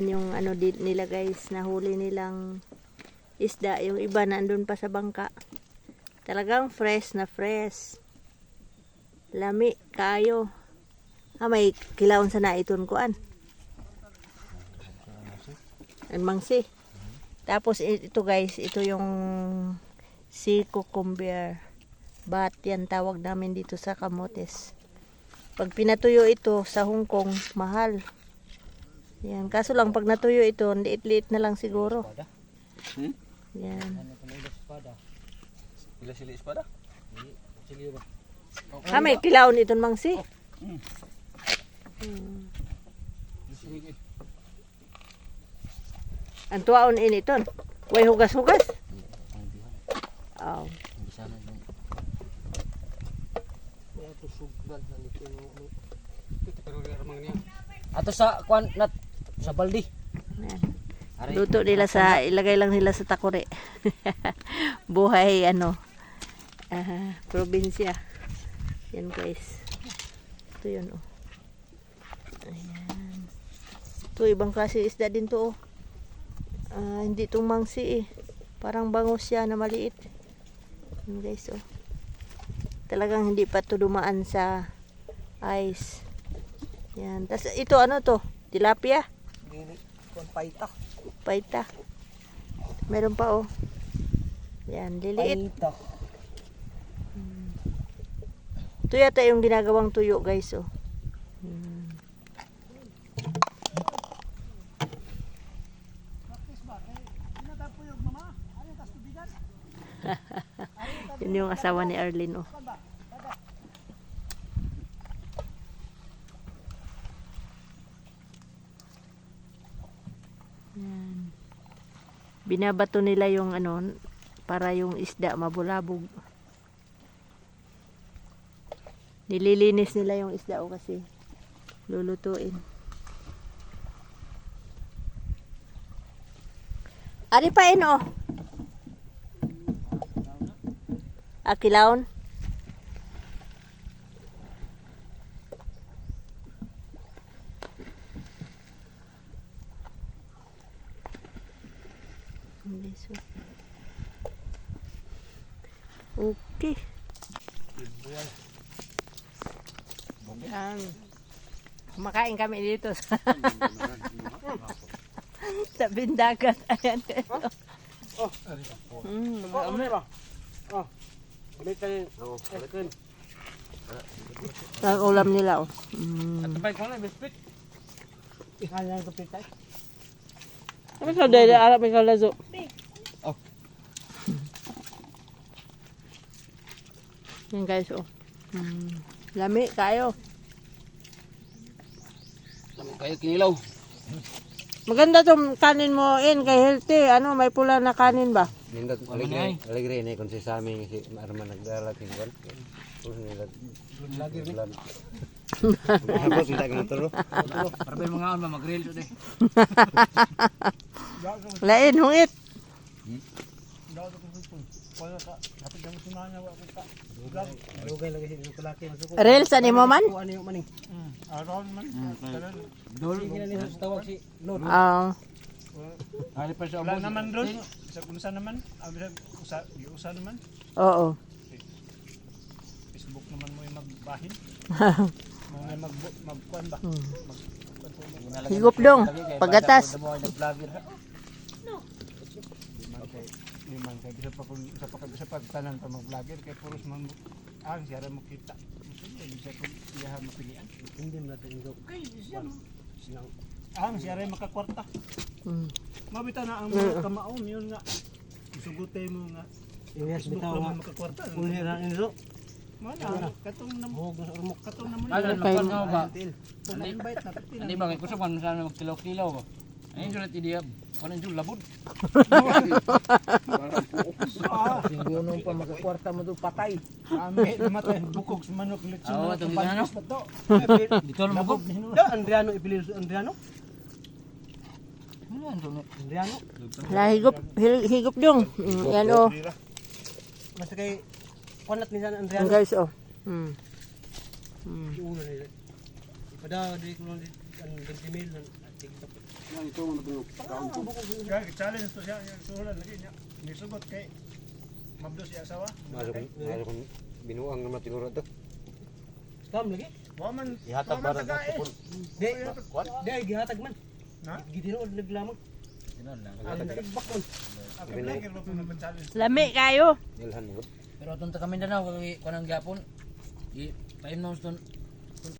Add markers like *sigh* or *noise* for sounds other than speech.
Yung ano di, nila guys, nahuli nilang isda. Yung iba nandun pa sa bangka. Talagang fresh na fresh. Lami, kayo. Ah, may kilawon sa naiton ko an. Ang mangsi. Tapos ito guys, ito yung sea cucumber. Bat yan tawag namin dito sa kamotes. Pag pinatuyo ito sa Hong Kong, mahal. Yan, kaso lang pag natuyo ito, liit-liit na lang siguro. Hmm? Yan. Ila sila espada? Ah, may kilawon itong mangsi. Hmm. Hmm. Ang tuwaon ini ton. Way hugas-hugas. Oh. Ato sa kwan nat sa baldi. Luto nila sa, ilagay lang nila sa takore. *laughs* Buhay, ano, ah, probinsya. Yan guys. Ito yun, oh. Ayan. Ito, ibang klase isda din to, oh. Ah, hindi itong mangsi, eh. Parang bangus siya na maliit. Yan guys, oh. Talagang hindi pa to dumaan sa ice. Yan. Tapos ito, ano to? Tilapia? Dili kon paita. Paita. Meron pa oh. Yan, liliit. Paita. Ito yata yung ginagawang tuyo guys oh. Hmm. *laughs* Yun yung asawa ni Arlene oh. Yan. Binabato nila yung ano para yung isda mabulabog. Nililinis nila yung isda o kasi lulutuin. Ari pa ino. Akilaon. Okay. Yan. Kumakain kami dito sa *laughs* sa bindagat. Ayan. Oh. Mm, Oh, ba? Oh. Ulit tayo. Oh, ulitin. ang ulam nila oh. Mm. Tapay ko na biscuit. Ihalan ko pitay. Ano ka dahil arap ikaw lazo? Oh. Yan guys oh. Mm. Lami kayo. Kayo kinilaw. Maganda tong kanin mo in kay healthy. Ano may pula na kanin ba? Nindot aligre aligre ini kun si Sami si Arman nagdala tinggal. Terus nila lagi ni. Tapos hindi ka maturo. Para mga on mag-grill today? Lain hungit. Lagi sa ni mo man? Ah. Ali pa siya Wala naman ron. Sa unsa naman. Ah, bisag usa, naman. oo. Facebook naman mo yung magbahin. Mga mag magkuan ba? Higup dong. Pagatas. Nag-vlogger ha. di man kay bisa pa kung sa pa bisa pag tanan pa mag-vlogger kay puros man ang siya ra mo kita. Hindi siya kung iya mapilian. Hindi mo natin ito. Kay siya sinang ang siya ra makakwarta. Mm. Mabita na ang mga kamaon yun nga. Suguté mo nga. Inyas bitaw nga. makakwarta. Uli na nito. Mana katong nam urmok. katong naman. Ano Kay- makan nga ba? Kung na-invite na pati Hindi ba kay kusog man sana magkilaw-kilaw ba? Ayun sulit idea. Kuan yung labod. Siguro pa makakwarta mo doon patay. Kami namatay bukog sa manok lechon. Oo, na itong kabanis ginano. na to. Dito Labog mo. ni Hinula. Da, Andriano ipilin sa Andriano. Ano? Andriano. La higup hil- higup dong. Mm, yan oh. Basta kay kwanat ni sana Yan Andriano. guys oh. Mm. Mm. Ulo nila. Pada di ko lang ang 20 mil ng TikTok. Kaya challenge to siya, yung suhulan lagi niya. Nisugot kay Mabdo siya asawa. Masuk masuk binuang naman siguro to. Kam lagi. Waman, Ihatag para taga eh. Di, di gihatag man. Na? Gidiro naglamang. Mo. Lami kayo. Ilhan mo. Pero atong taga Mindanao kay kanang gyapon. I pain mo ston